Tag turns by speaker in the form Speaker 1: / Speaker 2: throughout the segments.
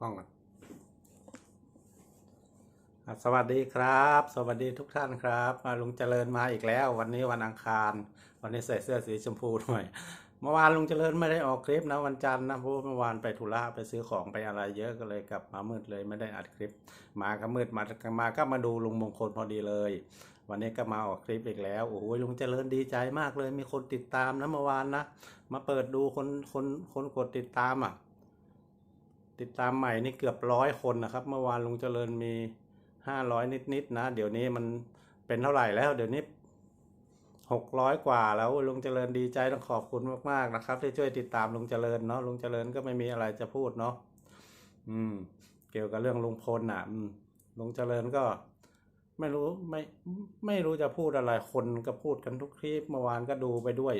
Speaker 1: กล้องก่อนสวัสดีครับ สวัสดีทุกท่านครับมาลุงเจริญมาอีกแล้ว วันนี้วันอังคาร วันนี้ใส่เสื้อสีชมพูหน่อยเมื่อวานลุงเจริญไม่ได้ออกคลิปนะวันจันทร์นะเพราะเมื่อวานไปธุระไปซื้อของไปอะไรเยอะก็เลยกลับมามืดเลยไม่ได้อัดคลิป มาก็มืดมามาก็มาดูลุงมงคลพอดีเลย วันนี้ก็มาออกคลิปอีกแล้วโอ้โหลุงเจริญดีใจมากเลยมีคนติดตามนะเมื่อวานนะมาเปิดดูคนคนคนกดติดตามอะ ติดตามใหม่นี่เกือบร้อยคนนะครับ เมื่อวานลุงเจริญมีห้าร้อยนิดๆนะ เดี๋ยวนี้มันเป็นเท่าไหร่แล้ว เดี๋ยวนี้หกร้อยกว่าแล้วลุงเจริญดีใจต้องขอบคุณมากๆนะครับที่ช่วยติดตามลุงเจริญเนาะลุงเจริญก็ไม่มีอะไรจะพูดเนาะอืม เกี่ยวกับเรื่องลุงพลน่ะ อืมลุงเจริญก็ ไม่รู้ไม่ไม่รู้จะพูดอะไรคนก็พูดกันทุกคลิปเมื่อวานก็ดูไปด้วย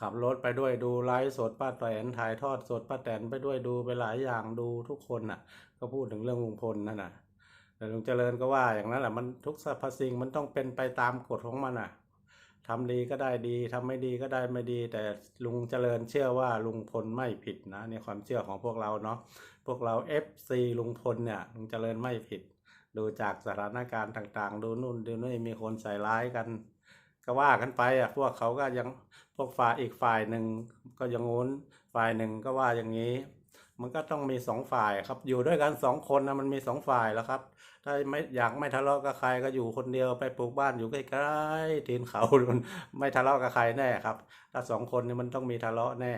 Speaker 1: ขับรถไปด้วยดูไลฟ์สดป้าแตนถ่ายทอดสดป้าแตนไปด้วยดูไปหลายอย่างดูทุกคนน่ะ ก็พูดถึงเรื่องลุงพลนั่นน่ะ แต่ลุงเจริญก็ว่าอย่างนั้นแหละมันทุกสรรพสิ่งมันต้องเป็นไปตามกฎของมันน่ะทำดีก็ได้ดีทำไม่ดีก็ได้ไม่ดี แต่ลุงเจริญเชื่อว่าลุงพลไม่ผิดนะในความเชื่อของพวกเราเนาะพวกเรา FC ลุงพลเนี่ยลุงเจริญไม่ผิด ดูจากสถานการณ์ต่างๆ ดูนู่นดูนี่มีคนใส่ร้ายกัน ก็ว่ากันไปอะพวกเขาก็ยังพวกฝ่ายอีกฝ่ายหนึ่งก็ยังงู้นฝ่ายหนึ่งก็ว่าอย่างนี้ มันก็ต้องมีสองฝ่ายครับอยู่ด้วยกันสองคนนะมันมีสองฝ่ายแล้วครับ ถ้าไม่อยากไม่ทะเลาะกับใครก็อยู่คนเดียวไปปลูกบ้านอยู่ใกล้ๆตีนเขามันไม่ทะเลาะกับใครแน่ครับ ถ้าสองคนนี่มันต้องมีทะเลาะแน่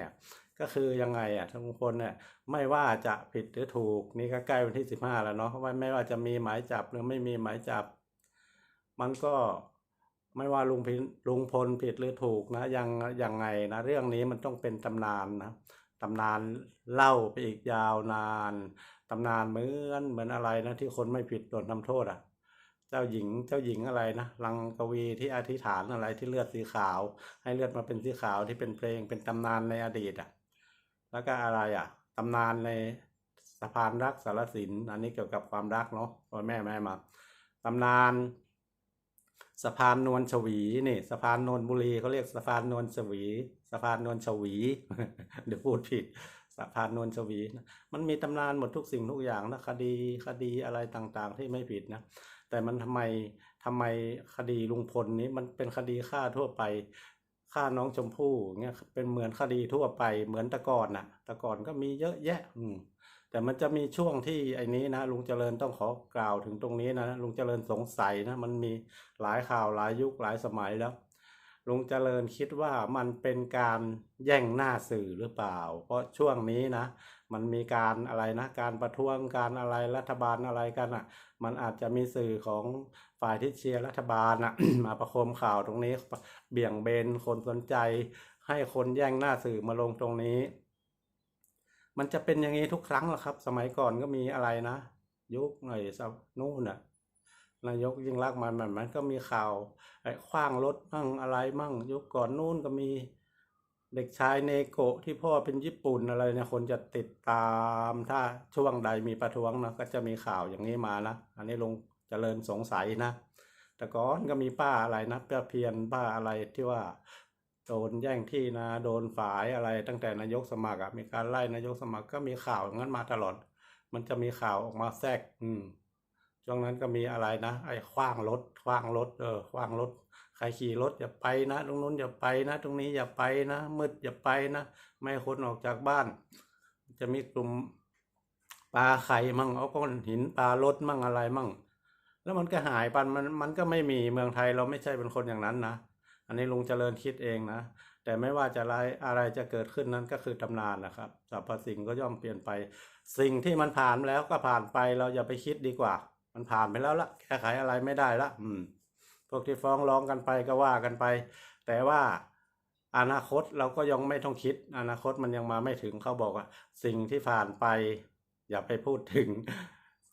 Speaker 1: ก็คือยังไงอะทั้งคนเนี่ยไม่ว่าจะผิดหรือถูกนี่ก็ใกล้วันที่สิบห้าแล้วเนาะว่าไม่ว่าจะมีหมายจับหรือไม่มีหมายจับ มันก็ ไม่ว่าลุงพินลุงพลผิดหรือถูกนะยังยังไงนะเรื่องนี้มันต้องเป็นตำนานนะตำนานเล่าไปอีกยาวนานตำนานเหมือนเหมือนอะไรนะที่คนไม่ผิดโดนทำโทษอะ เจ้าหญิงเจ้าหญิงอะไรนะลังกวีที่อธิษฐานอะไรที่เลือดสีขาว ให้เลือดมาเป็นสีขาวที่เป็นเพลงเป็นตำนานในอดีตอะ แล้วก็อะไรอะตำนานในสะพานรักสารสิน อันนี้เกี่ยวกับความรักเนาะพ่อแม่แม่มาตำนาน สะพานนวลชวีนี่สะพานนวลบุรีเขาเรียกสะพานนวลชวีสะพานนวลชวี เดี๋ยวพูดผิดสะพานนวลชวี มันมีตำนานหมดทุกสิ่งทุกอย่างนะคดีคดีอะไรต่างๆที่ไม่ผิดนะ แต่มันทำไมทำไมคดีลุงพลนี้มันเป็นคดีฆ่าทั่วไปฆ่าน้องชมพู่เงี้ยเป็นเหมือนคดีทั่วไปเหมือนตะก่อนน่ะตะก่อนก็มีเยอะแยะ อืม แต่มันจะมีช่วงที่ไอ้นี้นะลุงเจริญต้องขอกล่าวถึงตรงนี้นะลุงเจริญสงสัยนะมันมีหลายข่าวหลายยุคหลายสมัยแล้วลุงเจริญคิดว่ามันเป็นการแย่งหน้าสื่อหรือเปล่า เพราะช่วงนี้นะ มันมีการอะไรนะ การประท้วงการอะไรรัฐบาลอะไรกันอะ มันอาจจะมีสื่อของฝ่ายที่เชียร์รัฐบาลอะ มาประโคมข่าวตรงนี้เบี่ยงเบนคนสนใจ ให้คนแย่งหน้าสื่อมาลงตรงนี้ มันจะเป็นอย่างนี้ทุกครั้งหละครับ สมัยก่อนก็มีอะไรนะ ยุคหน่อยสักนู่นน่ะนายกยิ่งรักมันมันมันก็มีข่าวไอ้ขว้างรถมั่งอะไรมั่ง ยุคก่อนนู่นก็มีเด็กชายเนโกะที่พ่อเป็นญี่ปุ่นอะไรเนี่ยคนจะติดตามถ้าช่วงใดมีประท้วงนะก็จะมีข่าวอย่างนี้มานะอันนี้ลงเจริญสงสัยนะ แต่ก่อนก็มีป้าอะไรนะป้าเพียนป้าอะไรที่ว่า โดนแย่งที่นาโดนฝายอะไร ตั้งแต่นายกสมัครอะมีการไล่นายกสมัครก็มีข่าวอย่างนั้นมาตลอด มันจะมีข่าวออกมาแทรก อืมช่วงนั้นก็มีอะไรนะไอ้ขว้างรถขว้างรถ เออขว้างรถใครขี่รถอย่าไปนะตรงนู้นอย่าไปนะ ตรงนี้อย่าไปนะมืดอย่าไปนะไม่ให้คนออกจากบ้าน จะมีกลุ่มปลาไข่มั่งเอาก้อนหินปลารถมั่งอะไรมั่ง แล้วมันก็หายไปมันมันก็ไม่มีเมืองไทยเราไม่ใช่เป็นคนอย่างนั้นนะ อันนี้ลุงเจริญคิดเองนะ แต่ไม่ว่าจะอะไรอะไรจะเกิดขึ้นนั้นก็คือตำนานนะครับสรรพสิ่งก็ย่อมเปลี่ยนไป สิ่งที่มันผ่านแล้วก็ผ่านไปเราอย่าไปคิดดีกว่า มันผ่านไปแล้วละแก้ไขอะไรไม่ได้ละอืม พวกที่ฟ้องร้องกันไปก็ว่ากันไป แต่ว่าอนาคตเราก็ยังไม่ต้องคิด อนาคตมันยังมาไม่ถึงเขาบอกว่า สิ่งที่ผ่านไป อย่าไปพูดถึง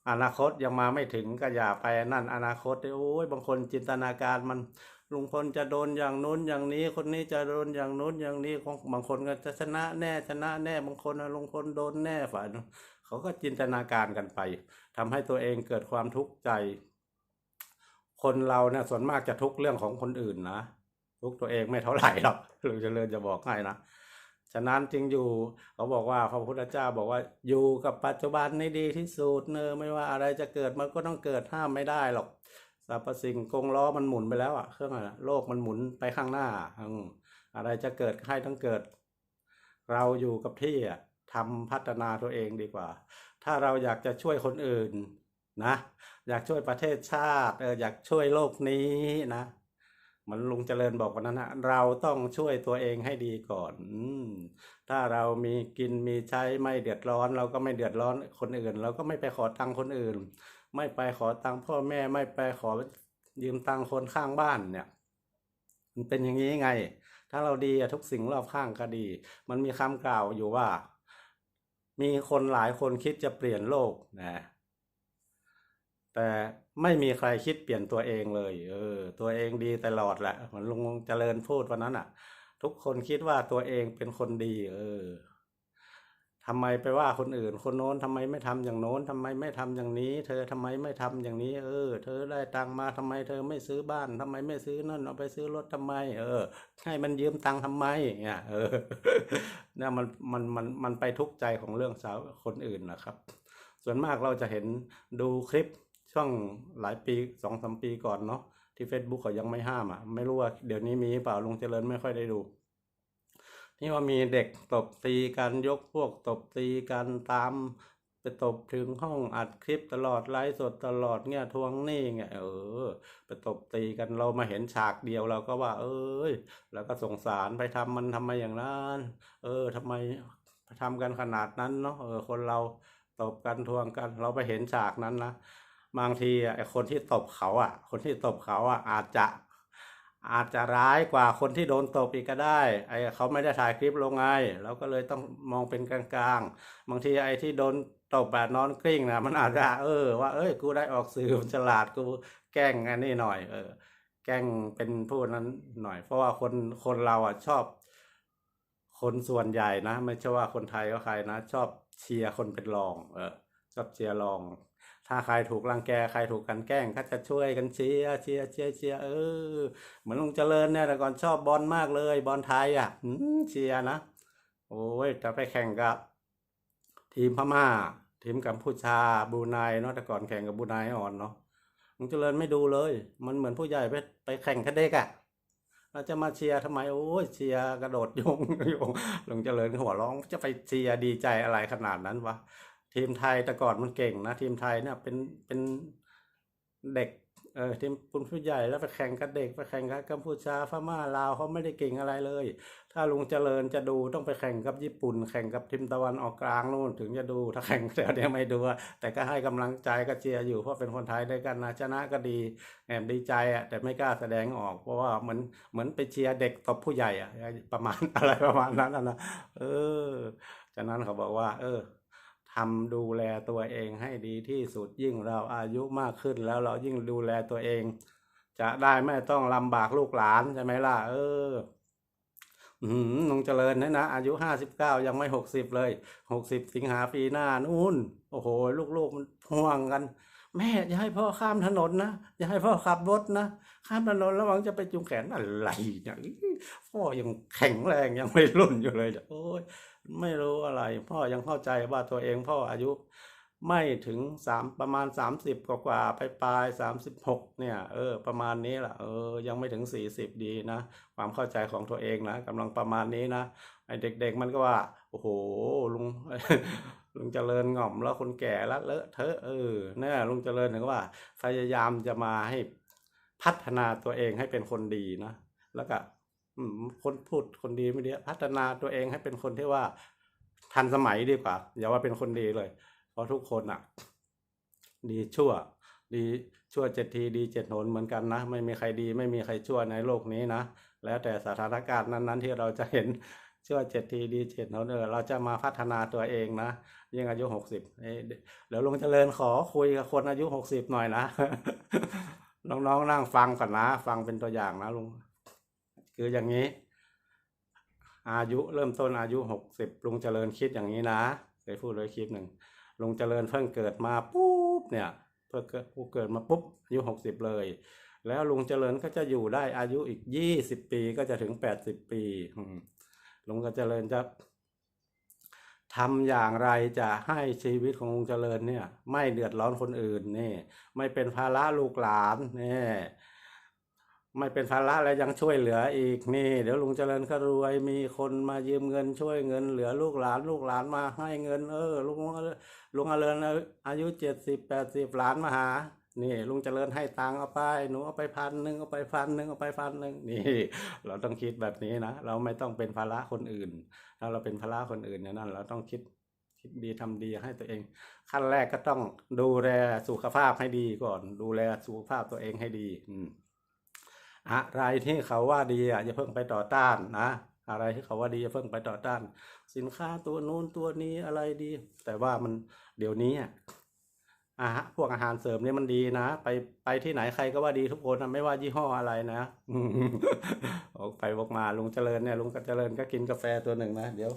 Speaker 1: อนาคตยังมาไม่ถึงก็อย่าไปนั่น อนาคตโอ้ยบางคนจินตนาการมัน ลุงพลจะโดนอย่างนู้นอย่างนี้ คนนี้จะโดนอย่างนู้นอย่างนี้ของบางคนก็จะชนะแน่ชนะแน่บางคนนะลุงพลโดนแน่ฝ่ายนู้นเขาก็จินตนาการกันไปทำให้ตัวเองเกิดความทุกข์ใจ คนเราเนี่ยส่วนมากจะทุกข์เรื่องของคนอื่นนะทุกตัวเองไม่เท่าไหร่หรอกลุงเจริญจะบอกให้นะฉะนั้นจึงอยู่เขาบอกว่าพระพุทธเจ้าบอกว่าอยู่กับปัจจุบันนี่ดีที่สุดเนอไม่ว่าอะไรจะเกิดมันก็ต้องเกิดห้ามไม่ได้หรอก สรรพสิ่งกงล้อมันหมุนไปแล้วอะเครื่องอะโลกมันหมุนไปข้างหน้าอะไรจะเกิดให้ต้องเกิด เราอยู่กับที่อะทำพัฒนาตัวเองดีกว่า ถ้าเราอยากจะช่วยคนอื่นนะ อยากช่วยประเทศชาติเอออยากช่วยโลกนี้นะมันลุงเจริญบอกวันนั้นนะเราต้องช่วยตัวเองให้ดีก่อนอถ้าเรามีกินมีใช้ไม่เดือดร้อน เราก็ไม่เดือดร้อนคนอื่น เราก็ไม่ไปขอตังค์คนอื่น ไม่ไปขอตังค์พ่อแม่ไม่ไปขอยืมตังค์คนข้างบ้านเนี่ย มันเป็นอย่างนี้ไง ถ้าเราดีอะทุกสิ่งรอบข้างก็ดี มันมีคำกล่าวอยู่ว่า มีคนหลายคนคิดจะเปลี่ยนโลกนะแต่ไม่มีใครคิดเปลี่ยนตัวเองเลย เออ ตัวเองดีตลอดแหละเหมือนลุงเจริญพูดวันนั้นอะ ทุกคนคิดว่าตัวเองเป็นคนดี เออ ทำไมไปว่าคนอื่น คนโน้นทำไมไม่ทำอย่างโน้นทำไมไม่ทำอย่างนี้ เธอทำไมไม่ทำอย่างนี้ เออ เธอได้ตังมาทำไม เธอไม่ซื้อบ้านทำไมไม่ซื้อนั่นเอาไปซื้อรถทำไม เออ ให้มันยืมตังทำไมเนี่ยเออเนี่ยมันมันมันมันไปทุกข์ใจของเรื่องสาวคนอื่นนะครับ ส่วนมากเราจะเห็นดูคลิปช่วงหลายปีสองสามปีก่อนเนาะที่ Facebook เขายังไม่ห้ามอะไม่รู้ว่าเดี๋ยวนี้มีเปล่าลุงเจริญไม่ค่อยได้ดู ที่ว่ามีเด็กตบตีกันยกพวกตบตีกันตามไปตบถึงห้องอัดคลิปตลอดไลฟ์สดตลอดเนี่ยทวงหนี้ไงเออ ไปตบตีกันเรามาเห็นฉากเดียวเราก็ว่า เอ้ยแล้วก็สงสารไปทำมันทำไมอย่างนั้นเออทำไมทำกันขนาดนั้นเนาะเออคนเราตบกันทวงกัน เราไปเห็นฉากนั้นนะบางทีอะไอคนที่ตบเขาอะ คนที่ตบเขาอะอาจจะ อาจจะร้ายกว่าคนที่โดนตบอีกก็ได้ไอ้เขาไม่ได้ถ่ายคลิปลงไงเราก็เลยต้องมองเป็นกลางๆ บางทีไอ้ที่โดนตบแบบนอนกลิ้งนะมันอาจจะเออว่าเอ้ยกูได้ออกสื่อฉลาดกูแกล้งอันนี้หน่อย เออ แกล้งเป็นผู้นั้นหน่อย เพราะว่าคนคนเราอะชอบ คนส่วนใหญ่นะ ไม่ใช่ว่าคนไทยก็ใครนะ ชอบเชียร์คนเป็นรอง เออชอบเชียร์รอง ถ้าใครถูกรังแกใครถูกกันแกล้งก็จะช่วยกันเชียร์เชียร์เชียร์เชียร์เออ เหมือนลุงเจริญเนี่ยแต่ก่อนชอบบอลมากเลย บอลไทยอะเชียร์นะโอ้ยจะไปแข่งกับ ทีมพม่า ทีมกัมพูชาบูไนเนาะแต่ก่อนแข่งกับบูไนอ่อนเนาะลุงเจริญไม่ดูเลย มันเหมือนผู้ใหญ่ไปไปแข่งกับเด็กอะ่ะเราจะมาเชียร์ทำไมโอ้ยเชียร์กระโดดโยงโยงลุงเจริญหัวร้องจะไปเชียร์ดีใจอะไรขนาดนั้นวะ ทีมไทยแต่ก่อนมันเก่งนะ ทีมไทยเนี่ยเป็นเป็นเด็กเออทีมคุณผู้ใหญ่แล้วไปแข่งกับเด็กไปแข่งกับกัมพูชาพม่าลาวเขาไม่ได้เก่งอะไรเลย ถ้าลุงเจริญจะดูต้องไปแข่งกับญี่ปุ่น แข่งกับทีมตะวันออกกลางนู่นถึงจะดูถ้าแข่งเดี๋ยวเนี้ไม่ดูแต่ก็ให้กำลังใจก็เชียร์อยู่เพราะเป็นคนไทยด้วยกันนะชนะก็ดีแอบดีใจอะแต่ไม่กล้าแสดงออก เพราะว่าเหมือนเหมือนไปเชียร์เด็กตบผู้ใหญ่อะประมาณอะไรประมาณนั้นนะเออฉะนั้นเขาบอกว่า เออ ทำดูแลตัวเองให้ดีที่สุดยิ่งเราอายุมากขึ้นแล้วเรายิ่งดูแลตัวเอง จะได้ไม่ต้องลำบากลูกหลานใช่ไหมล่ะ เอออืมลุงเจริญนี่ยนะ อายุห้าสิบเก้ายังไม่หกสิบเลยหกสิบสิงหาปีหน้านู่น โอ้โห ลูกๆมันห่วงกัน แม่อย่าให้พ่อข้ามถนนนะ อย่าให้พ่อขับรถนะ ข้ามถนนระวังจะไปจุงแขนอะไรเนี่ยพ่อยังแข็งแรงยังไม่รุ่นอยู่เลยเนี่ยโอ้ย ไม่รู้อะไร พ่อยังเข้าใจว่าตัวเองพ่ออายุไม่ถึงสามประมาณสามสิบกว่าไปปลายสามสิบหกเนี่ย เออ ประมาณนี้แหละเออ ยังไม่ถึงสี่สิบดีนะความเข้าใจของตัวเองนะกำลังประมาณนี้นะไอเด็ก ๆ มันก็ว่า โอ้โหลุงลุงเจริญง่อมแล้วคนแก่แล้วเลอะเทอะเออเนี่ยลุงเจริญถึงว่า พยายามจะมาให้พัฒนาตัวเองให้เป็นคนดีนะแล้วก็ คนพูดคนดีไม่ดีพัฒนาตัวเองให้เป็นคนที่ว่าทันสมัยดีกว่า อย่าว่าเป็นคนดีเลย เพราะทุกคนอะ ดีชั่ว ดีชั่วเจ็ดทีดีเจ็ดหนเหมือนกันนะ ไม่มีใครดีไม่มีใครชั่วในโลกนี้นะ แล้วแต่สถานการณ์นั้น ๆ ที่เราจะเห็นชั่วเจ็ดทีดีเจ็ดหนเออเราจะมาพัฒนาตัวเองนะยิ่งอายุหกสิบเดี๋ยวลุงเจริญขอคุยกับคนอายุหกสิบหน่อยนะน้องๆนั่งฟังก่อนนะ ฟังเป็นตัวอย่างนะลุง คืออย่างนี้ อายุเริ่มต้นอายุหกสิบลุงเจริญคิดอย่างนี้นะเคยพูดไว้คลิปหนึ่งลุงเจริญเพิ่งเกิดมาปุ๊บเนี่ยเพิ่งเกิดผู้เกิดมาปุ๊บอายุหกสิบเลย แล้วลุงเจริญก็จะอยู่ได้อายุอีกยี่สิบปีก็จะถึงแปดสิบปีลุงก็เจริญจะทำอย่างไรจะให้ชีวิตของลุงเจริญเนี่ย ไม่เดือดร้อนคนอื่นนี่ ไม่เป็นภาระลูกหลานนี่ ไม่เป็นภาระแล้วยังช่วยเหลืออีกนี่ เดี๋ยวลุงเจริญก็รวยมีคนมายืมเงินช่วยเงินเหลือลูกหลานลูกหลานมาให้เงิน เออลุงลุงเจริญอายุเจ็ดสิบแปดสิบหลานมาหา นี่ ลุงเจริญให้ตังค์เอาไปหนูเอาไปพันหนึ่งเอาไปพันหนึ่งเอาไปพันหนึ่งนี่ เราต้องคิดแบบนี้นะเราไม่ต้องเป็นภาระคนอื่น ถ้าเราเป็นภาระคนอื่นเนี่ยนั่นเราต้องคิดคิดดีทำดีให้ตัวเอง ขั้นแรกก็ต้องดูแลสุขภาพให้ดีก่อน ดูแลสุขภาพตัวเองให้ดี อืม อะไรที่เขาว่าดีอะอย่าเพิ่งไปต่อต้านนะอะไรที่เขาว่าดีอย่าเพิ่งไปต่อต้าน สินค้าตัวนู้นตัวนี้อะไรดี แต่ว่ามันเดี๋ยวนี้อะอาหารพวกอาหารเสริมเนี่ยมันดีนะ ไปไปที่ไหนใครก็ว่าดีทุกคนนะไม่ว่ายี่ห้ออะไรนะออกไปวกมาลุงเจริญเนี่ยลุงเจริญก็กินกาแฟตัวหนึ่งนะเดี๋ยว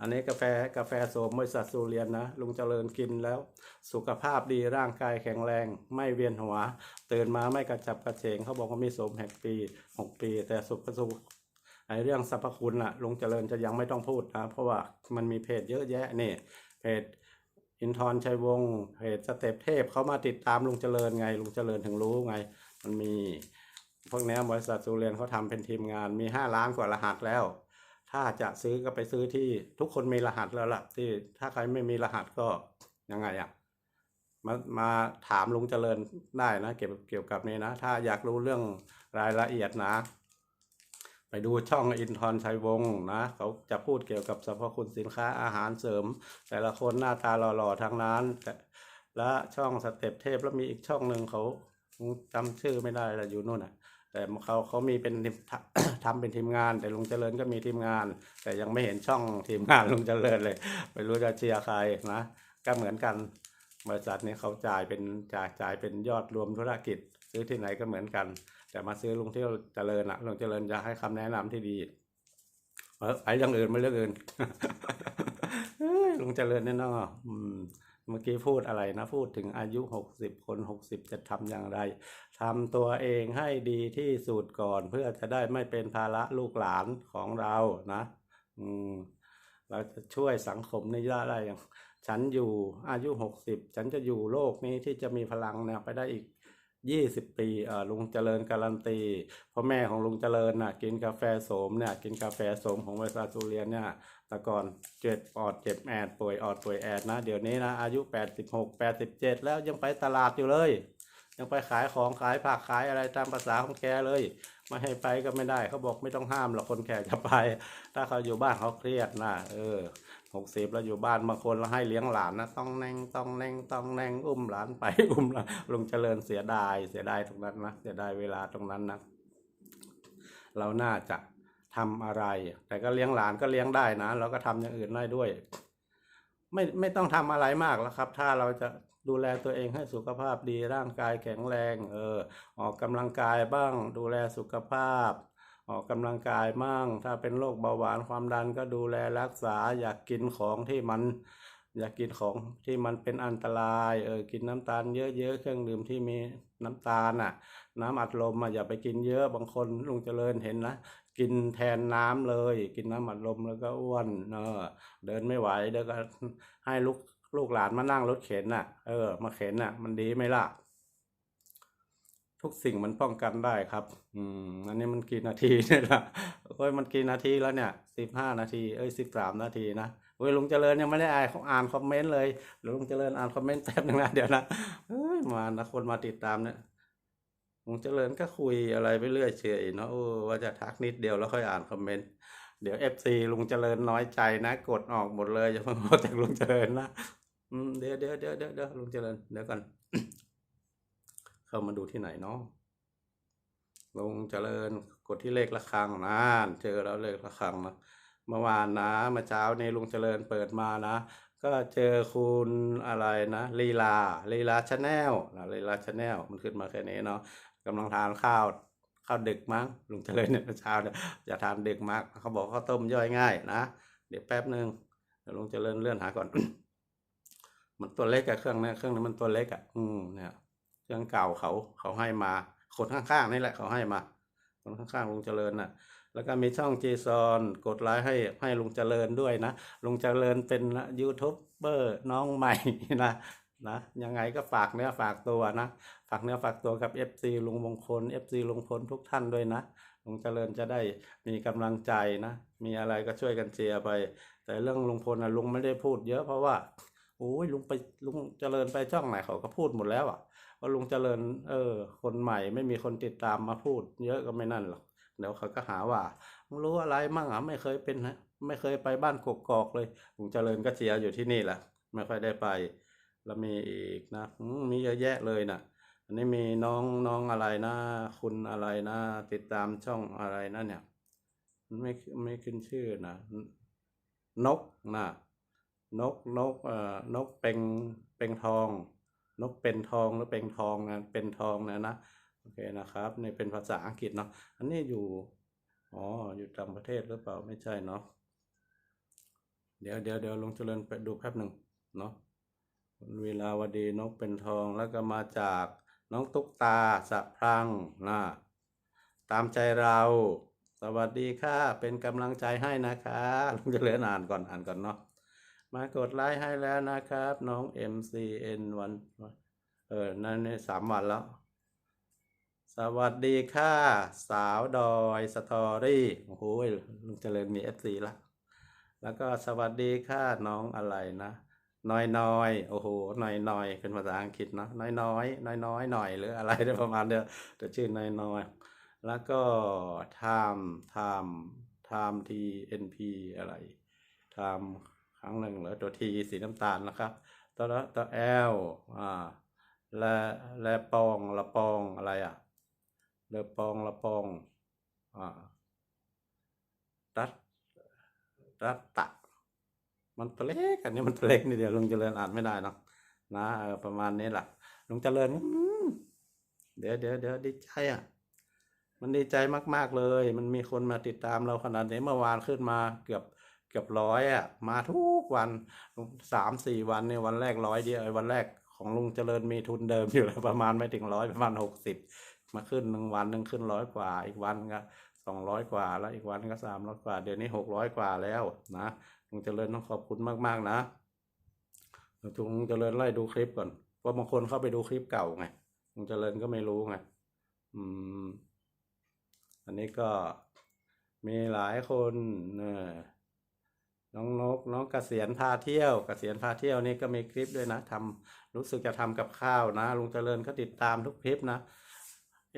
Speaker 1: อันนี้กาแฟกาแฟโสมบริษัทสูเรียนนะลุงเจริญกินแล้ว สุขภาพดีร่างกายแข็งแรง ไม่เวียนหัว ตื่นมาไม่กระจับกระเฉงเขาบอกว่ามีโสมแห่งปีหกปี แต่สุขสุขไอเรื่องสรรพคุณล่ะลุงเจริญจะยังไม่ต้องพูดนะเพราะว่ามันมีเพจเยอะแยะนี่เพจอินทร์ชัยวงศ์เพจสเต็ปเทพเขามาติดตามลุงเจริญไงลุงเจริญถึงรู้ไง มันมีพวกนี้บริษัทสูเรียนเขาทำเป็นทีมงานมีห้าล้านกว่ารหัสแล้ว ถ้าจะซื้อก็ไปซื้อที่ทุกคนมีรหัสแล้วล่ะ ที่ถ้าใครไม่มีรหัสก็ยังไงอะ่ะมามาถามลุงเจริญได้นะเกี่ยวเกี่ยวกับนี้นะ ถ้าอยากรู้เรื่องรายละเอียดนะ ไปดูช่องอินทร์ชัยวงศ์นะ เขาจะพูดเกี่ยวกับสรรพคุณสินค้าอาหารเสริม แต่ละคนหน้าตาหล่อๆทั้งนั้นแต่และช่องสเต็ปเทพแล้วมีอีกช่องหนึ่งเขาจำชื่อไม่ได้ละอยู่นู่นอะแต่เขาเขามีเป็น ทีมทำเป็นทีมงาน แต่ลุงเจริญก็มีทีมงาน แต่ยังไม่เห็นช่องทีมงานลุงเจริญเลย ไม่รู้จะเชียร์ใครนะก็เหมือนกันบริษัทนี้เขาจ่ายเป็นจ่ายจ่ายเป็นยอดรวมธุรกิจ ซื้อที่ไหนก็เหมือนกัน แต่มาซื้อลุงที่เจริญอะลุงเจริญจะให้คำแนะนำที่ดีเออไปเรื่องอื่นไม่เรื่องอื่นลุงเจริญแน่นอนอืมเมื่อกี้พูดอะไรนะ พูดถึงอายุหกสิบคนหกสิบจะทำอย่างไร ทำตัวเองให้ดีที่สุดก่อนเพื่อจะได้ไม่เป็นภาระลูกหลานของเรานะ อืม เราจะช่วยสังคมนี้ได้อย่างฉันอยู่อายุหกสิบฉันจะอยู่โลกนี้ที่จะมีพลังเนี่ยไปได้อีกยี่สิบปีเออลุงเจริญการันตีพราะแม่ของลุงเจริญน่ะ กินกาแฟโสมเนี่ย กินกาแฟโสมของบริษัทสุเรียนเนี่ยแต่ก่อนเจ็บปอดเจ็บแอดป่วยออดป่วยแอดนะ เดี๋ยวนี้นะอายุแปดสิบหกแปดสิบเจ็ดแล้วยังไปตลาดอยู่เลย ยังไปขายของขายผักขายอะไรตามภาษาของแกเลยไม่ให้ไปก็ไม่ได้เขาบอกไม่ต้องห้ามหรอกคนแก่จะไป ถ้าเขาอยู่บ้านเขาเครียดนะเออหกสิบแล้วอยู่บ้านบางคนเราให้เลี้ยงหลานนะต้องแนงต้องแนงต้องแนงอุ้มหลานไปอุ้มหลานลุงเจริญเสียดายเสียดายตรงนั้นนะเสียดายเวลาตรงนั้นนะเราน่าจะทำอะไร แต่ก็เลี้ยงหลานก็เลี้ยงได้นะเราก็ทำอย่างอื่นได้ด้วย ไม่ไม่ต้องทำอะไรมากแล้วครับ ถ้าเราจะ ดูแลตัวเองให้สุขภาพดีร่างกายแข็งแรงเออออกกำลังกายบ้าง ดูแลสุขภาพ ออกกำลังกายบ้างถ้าเป็นโรคเบาหวานความดันก็ดูแลรักษาอยากกินของที่มันอยากกินของที่มันเป็นอันตราย เออ กินน้ำตาลเยอะๆ เครื่องดื่มที่มีน้ำตาลอะ น้ำอัดลมอะอย่าไปกินเยอะ บางคนลุงเจริญเห็นนะ กินแทนน้ำเลย กินน้ำอัดลมแล้วก็อ้วน เออ เดินไม่ไหวเดี๋ยวก็ให้ลูก ลูกหลานมานั่งรถเข็นน่ะ เออ มาเข็นน่ะ มันดีไหมล่ะ ทุกสิ่งมันป้องกันได้ครับ อืม อันนี้มันกี่นาทีเนี่ยนะโอ้ย มันกี่นาทีแล้วเนี่ย สิบห้านาที เอ้ยสิบสามนาทีนะโอ้ยลุงเจริญยังไม่ได้อ่านอ่านคอมเมนต์เลยเดี๋ยวลุงเจริญอ่านคอมเมนต์แป๊บนึงนะเดี๋ยวนะเอ้ย มานะคนมาติดตามเนี่ยลุงเจริญก็คุยอะไรไปเรื่อยเฉยเนาะโอ้ว่าจะทักนิดเดียวแล้วค่อยอ่านคอมเมนต์เดี๋ยวเอฟซีลุงเจริญน้อยใจนะ กดออกหมดเลยอย่าเพิ่งเอาจากลุงเจริญนะ เดี๋ยวเดี๋ยวเดี๋ยวเดี๋ยวเดี๋ยวลุงเจริญเดี๋ยวกัน เข้ามาดูที่ไหนเนาะลุงเจริญกดที่เลขระฆังนะเจอแล้วเลขระฆังนะเมื่อวานนะเมื่อเช้าในลุงเจริญเปิดมานะ ก็เจอคุณอะไรนะลีลาลีลาชาแนลนะลีลาชาแนลมันขึ้นมาแค่นี้เนาะกำลังทานข้าวข้าวดึกมั้งลุงเจริญเนี่ยเมื่อเช้าเนี่ยอย่าทานดึกมากเขาบอกข้าวต้มย่อยง่ายนะเดี๋ยวแป๊บหนึ่งเดี๋ยวลุงเจริญเลื่อนหาก่อน มันตัวเล็กอะเครื่องนี้เครื่องนี้มันตัวเล็กอะอืมเนี่ยเครื่องเก่าเขาเขาให้มา คนข้างๆนี่แหละเขาให้มา คนข้างๆลุงเจริญน่ะ แล้วก็มีช่องเจซอนกดไลค์ให้ให้ลุงเจริญด้วยนะลุงเจริญเป็นยูทูบเบอร์น้องใหม่นะนะยังไงก็ฝากเนื้อฝากตัวนะ ฝากเนื้อฝากตัวกับ FC ลุงมงคล FC ลุงพลทุกท่านด้วยนะลุงเจริญจะได้มีกำลังใจนะ มีอะไรก็ช่วยกันเชียร์ไป แต่เรื่องลุงพลนะลุงไม่ได้พูดเยอะเพราะว่า โอ้ยลุงไปลุงเจริญไปช่องไหนเขาก็พูดหมดแล้วอะว่าลุงเจริญ เออ คนใหม่ไม่มีคนติดตามมาพูด เยอะก็ไม่นั่นหรอกเดี๋ยวเขาก็หาว่ามึงรู้อะไรมั่งอะไม่เคยเป็นนะไม่เคยไปบ้านกกอกเลยลุงเจริญก็เชียร์อยู่ที่นี่แหละไม่ค่อยได้ไป แล้วมีอีกนะมีเยอะแยะเลยนะอันนี้มีน้องน้องอะไรนะ คุณอะไรนะ ติดตามช่องอะไรนะเนี่ย ไม่ไม่ขึ้นชื่อนะ นกนะ นกนกเอ่อนกเป็งเป็งทอง นกเป็นทองหรือเป็งทองนะเป็นทองนะนะโอเคนะครับนี่เป็นภาษาอังกฤษเนาะอันนี้อยู่อ๋ออยู่ต่างประเทศหรือเปล่าไม่ใช่เนาะเดี๋ยวเดี๋ยวเดี๋ยวลงเจริญไปดูแป๊บหนึ่งเนาะคุณวีลาวดีนกเป็นทองแล้วก็มาจากน้องตุ๊กตาสะพรังนะตามใจเรา สวัสดีค่ะ เป็นกำลังใจให้นะคะลุงเจะเหลืออ่านก่อนอ่านก่อนเนาะ มากดไลค์ให้แล้วนะครับ น้อง MCN วันเออนั่นนี่สามวันแล้ว สวัสดีค่ะ สาวดอยสตอรี่โอ้โหลุงเจริญมีเอฟซีละแล้วก็สวัสดีค่ะน้องอะไรนะน้อยน้อยโอ้โหน้อยน้อยเป็นภาษาอังกฤษเนะน้อยน้อยน้อยน้อยหน่อยหรืออะไรได้ประมาณเดียวแต่ชื่อน้อยน้อยแล้วก็ time time time t n p อะไร time ครั้งหนึ่งเหรือตัวทีสีน้ำตาลนะครับตัวละตัว L อ่าและและปองละปองอะไรอะเลปองละปองอ่ารัตรัตตะ มันตัวเล็กอันนี้มันตัวเล็กนี่เดียวลุงเจริญอ่านไม่ได้นะนะเออประมาณนี้แหละลุงเจริญเดี๋ยวเดี๋ยวเดี๋ยวดีใจอะมันดีใจมาก ๆ เลย มันมีคนมาติดตามเราขนาดนี้เมื่อวานขึ้นมาเกือบ เกือบร้อยอะมาทุกวันสามสี่วันเนี่ยวันแรกร้อยเดียววันแรกของลุงเจริญมีทุนเดิมอยู่แล้วประมาณไม่ถึงร้อยประมาณหกสิบมาขึ้นหนึ่งวันหนึ่งขึ้นร้อยกว่า อีกวันก็สองร้อยกว่า แล้วอีกวันก็สามร้อยกว่า เดี๋ยวนี้หกร้อยกว่าแล้วนะลุงเจริญต้องขอบคุณมากๆนะลุงเจริญไล่ดูคลิปก่อนเพราะบางคนเข้าไปดูคลิปเก่าไงลุงเจริญก็ไม่รู้ไงอืม อันนี้ก็มีหลายคนเนอ น้องนกน้องเกษียณพาเที่ยวเกษียณพาเที่ยวนี่ก็มีคลิปด้วยนะทำรู้สึกจะทำกับข้าวนะลุงเจริญก็ติดตามทุกคลิปนะ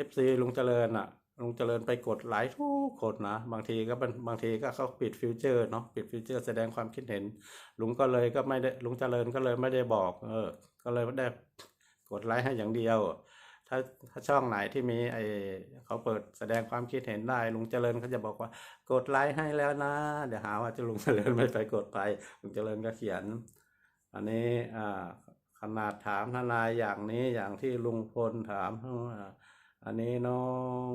Speaker 1: FC ลุงเจริญอะลุงเจริญไปกดไลค์ทุกคนนะ บางทีก็เป็นบางทีก็เขาปิดฟิวเจอร์เนาะปิดฟิวเจอร์แสดงความคิดเห็น ลุงก็เลยก็ไม่ได้ลุงเจริญก็เลยไม่ได้บอก เออ ก็เลยไม่ได้กดไลค์ให้อย่างเดียว ถ้าถ้าช่องไหนที่มีไอเขาเปิดแสดงความคิดเห็นได้ลุงเจริญเขาจะบอกว่ากดไลค์ให้แล้วนะ เดี๋ยวหาว่าจะลุงเจริญไม่ไปกดไปลุงเจริญก็เขียน อันนี้อ่าขนาดถามทนายอย่างนี้อย่างที่ลุงพลถามอ่าอันนี้น้อง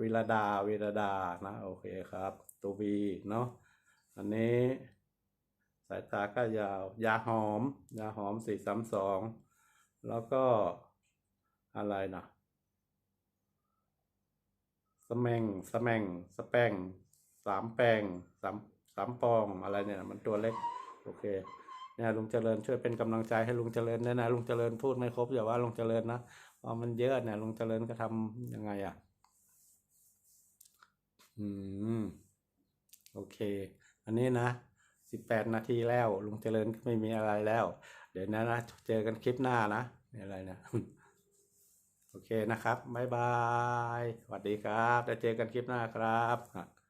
Speaker 1: วิรดาวิรดานะโอเคครับตัววีเนาะอันนี้สายตาก็ยาว ยาหอม ยาหอมสี่สามสอง แล้วก็ อะไรนะสแมงสแมงสแปงสามแปงสามสามปองอะไรเนี่ย มันตัวเล็ก โอเค เนี่ยลุงเจริญช่วยเป็นกำลังใจให้ลุงเจริญด้วยนะลุงเจริญพูดไม่ครบอย่าว่าลุงเจริญนะเพราะมันเยอะเนี่ยลุงเจริญก็ทำยังไงอะ อืม โอเค อันนี้นะสิบแปดนาทีแล้วลุงเจริญไม่มีอะไรแล้ว เดี๋ยวนะนะเจอกันคลิปหน้านะอะไรนะ โอเคนะครับ บ๊ายบาย สวัสดีครับ จะเจอกันคลิปหน้าครับ